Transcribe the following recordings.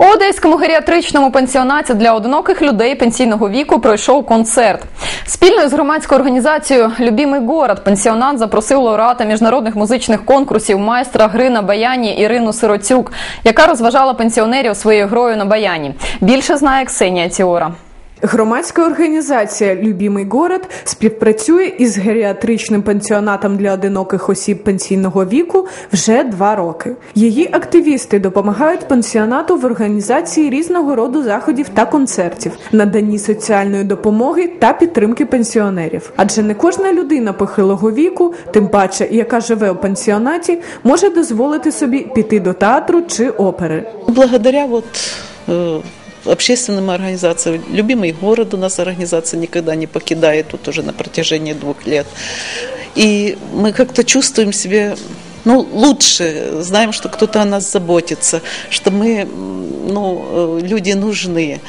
У одеському геріатричному пансіонаті для одиноких людей пенсійного віку пройшов концерт. Спільно з громадською організацією Любімий город пансіонат запросив лауреата міжнародних музичних конкурсів майстра гри на баяні Ірину Сироцюк, яка розважала пенсіонерів своєю грою на баяні. Більше знає Ксенія Тіора. Громадська організація Любімий город співпрацює із геріатричним пансіонатом для одиноких осіб пенсійного віку вже два роки. Її активісти допомагають пансіонату в організації різного роду заходів та концертів, наданні соціальної допомоги та підтримки пенсіонерів. Адже не кожна людина похилого віку, тим паче яка живе у пансіонаті, може дозволити собі піти до театру чи опери. Благодаря вот э, общественным организациям. Любимый город у нас организация никогда не покидает, тут уже на протяжении двух лет. И мы как-то чувствуем себя ну, лучше, знаем, что кто-то о нас заботится, что мы, ну, э, люди нужны,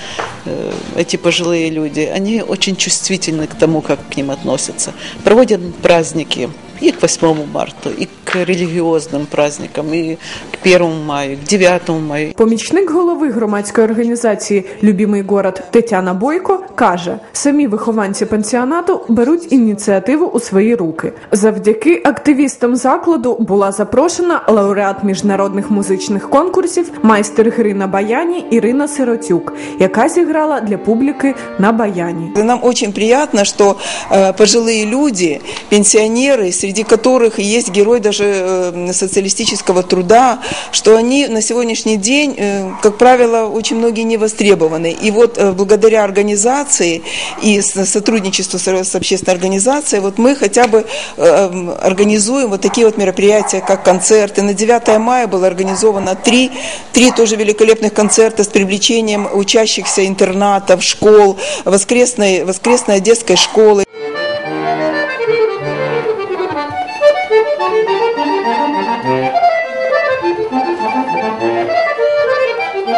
э, эти пожилые люди. Они очень чувствительны к тому, как к ним относятся. Проводят праздники и к 8 марта, и к религиозным праздникам, и к 1 мая, к 9 мая. Помічник голови громадської організації Любімий город Тетяна Бойко каже: самі вихованці пансіонату беруть ініціативу у свої руки. Завдяки активістам закладу була запрошена лауреат міжнародних музичних конкурсів, майстер гри на баяні Ірина Сиротюк, яка зіграла для публіки на баяні. Нам очень приятно, что э, пожилые люди, пенсионеры, среди которых есть герой даже э, социалистического труда, что они на сегодняшний день, э, как правило, очень многие не востребованы. И вот э, благодаря организации и сотрудничеству с, общественной организацией, вот мы хотя бы э, м, организуем вот такие вот мероприятия, как концерты. На 9 мая было организовано три, три тоже великолепных концерта с привлечением учащихся интернатов, школ, воскресной, воскресной детской школы.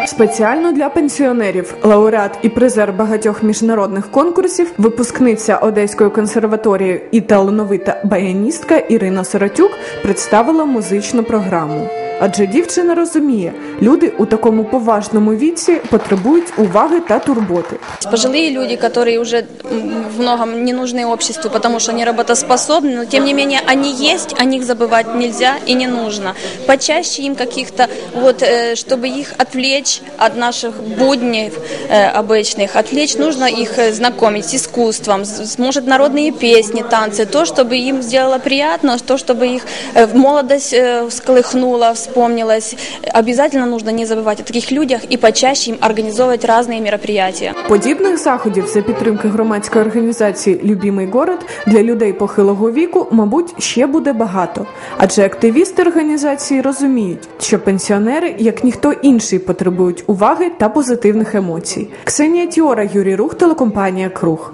Спеціально для пенсіонерів, лауреат і призер багатьох міжнародних конкурсів, випускниця Одеської консерваторії і талановита баяністка Ірина Саратюк представила музичну програму Адже дівчина розуміє, люди у такому поважному віці потребують уваги та турботи. Пожилые люди, которые уже м, в многом не нужны обществу, потому что они работоспособны, но тем не менее они есть, о них забывать нельзя и не нужно. Почаще им каких-то, вот, э, чтобы их отвлечь от наших будней э, обычных, отвлечь нужно их э, знакомить с искусством, с- с- может народные песни, танцы, то, чтобы им сделало приятно, то, чтобы их э, молодость э, всколыхнула, вспомнилась. Обязательно нужно не забывать о таких людях и почаще им организовывать разные мероприятия. Подібних заходів за підтримки громадської організації Любімий город для людей похилого віку, мабуть, ще буде багато. Адже активісти організації розуміють, що пенсіонери, як ніхто інший, потребують уваги та позитивних емоцій. Ксенія Тіора, Юрій Рух, телекомпанія Круг.